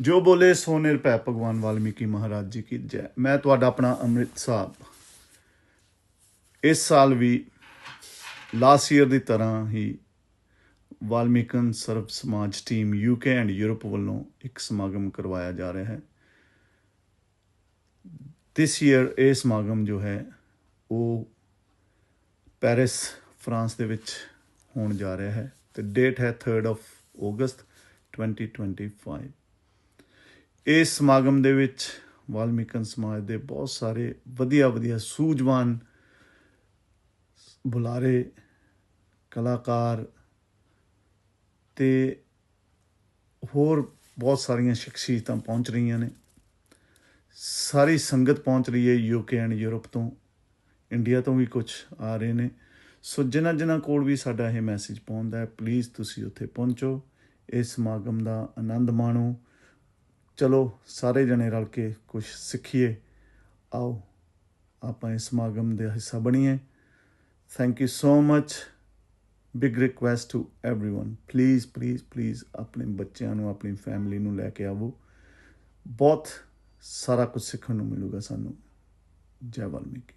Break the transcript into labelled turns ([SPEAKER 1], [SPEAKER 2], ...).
[SPEAKER 1] ਜੋ ਬੋਲੇ ਸੋ ਨਿਰਭੈ ਭਗਵਾਨ ਵਾਲਮੀਕੀ ਮਹਾਰਾਜ ਜੀ ਕੀ ਜੈ। ਮੈਂ ਤੁਹਾਡਾ ਆਪਣਾ ਅੰਮ੍ਰਿਤ ਸਾਹਿਬ ਇਸ ਸਾਲ ਵੀ ਲਾਸਟ ਈਅਰ ਦੀ ਤਰ੍ਹਾਂ ਹੀ ਵਾਲਮੀਕਨ ਸਰਵ ਸਮਾਜ ਟੀਮ ਯੂਕੇ ਐਂਡ ਯੂਰਪ ਵੱਲੋਂ ਇੱਕ ਸਮਾਗਮ ਕਰਵਾਇਆ ਜਾ ਰਿਹਾ ਹੈ। This ਈਅਰ ਇਹ ਸਮਾਗਮ ਜੋ ਹੈ, ਉਹ ਪੈਰਿਸ ਫਰਾਂਸ ਦੇ ਵਿੱਚ ਹੋਣ ਜਾ ਰਿਹਾ ਹੈ ਤੇ ਡੇਟ ਹੈ 3rd ਆਫ ਅਗਸਤ 2025 ਇਸ ਸਮਾਗਮ ਦੇ ਵਿੱਚ ਵਾਲਮੀਕਨ ਸਮਾਜ ਦੇ ਬਹੁਤ ਸਾਰੇ ਵਧੀਆ ਵਧੀਆ ਸੂਝਵਾਨ ਬੁਲਾਰੇ, ਕਲਾਕਾਰ ਤੇ ਹੋਰ ਬਹੁਤ ਸਾਰੀਆਂ ਸ਼ਖਸੀਅਤਾਂ ਪਹੁੰਚ ਰਹੀਆਂ ਨੇ। ਸਾਰੀ ਸੰਗਤ ਪਹੁੰਚ ਰਹੀ ਹੈ ਯੂਕੇ ਐਂਡ ਯੂਰਪ ਤੋਂ। ਇੰਡੀਆ ਤੋਂ ਵੀ ਕੁਝ ਆ ਰਹੇ ਨੇ। ਸੋ ਜਿਨ੍ਹਾਂ ਜਿਨ੍ਹਾਂ ਕੋਲ ਵੀ ਸਾਡਾ ਇਹ ਮੈਸੇਜ ਪਹੁੰਚਦਾ ਹੈ ਪਲੀਜ਼ ਤੁਸੀਂ ਉੱਥੇ ਪਹੁੰਚੋ। ਇਸ ਸਮਾਗਮ ਦਾ ਆਨੰਦ ਮਾਣੋ। ਚਲੋ ਸਾਰੇ ਜਣੇ ਰਲ ਕੇ ਕੁਝ ਸਿੱਖੀਏ ਆਓ ਆਪਾਂ ਇਸ ਸਮਾਗਮ ਦੇ ਹਿੱਸਾ ਬਣੀਏ thank you so much big request to everyone please please please ਆਪਣੇ ਬੱਚਿਆਂ ਨੂੰ ਆਪਣੀ ਫੈਮਿਲੀ ਨੂੰ ਲੈ ਕੇ ਆਵੋ ਬਹੁਤ ਸਾਰਾ ਕੁਝ ਸਿੱਖਣ ਨੂੰ ਮਿਲੂਗਾ ਸਾਨੂੰ ਜੈ ਵਾਲਮੀਕੀ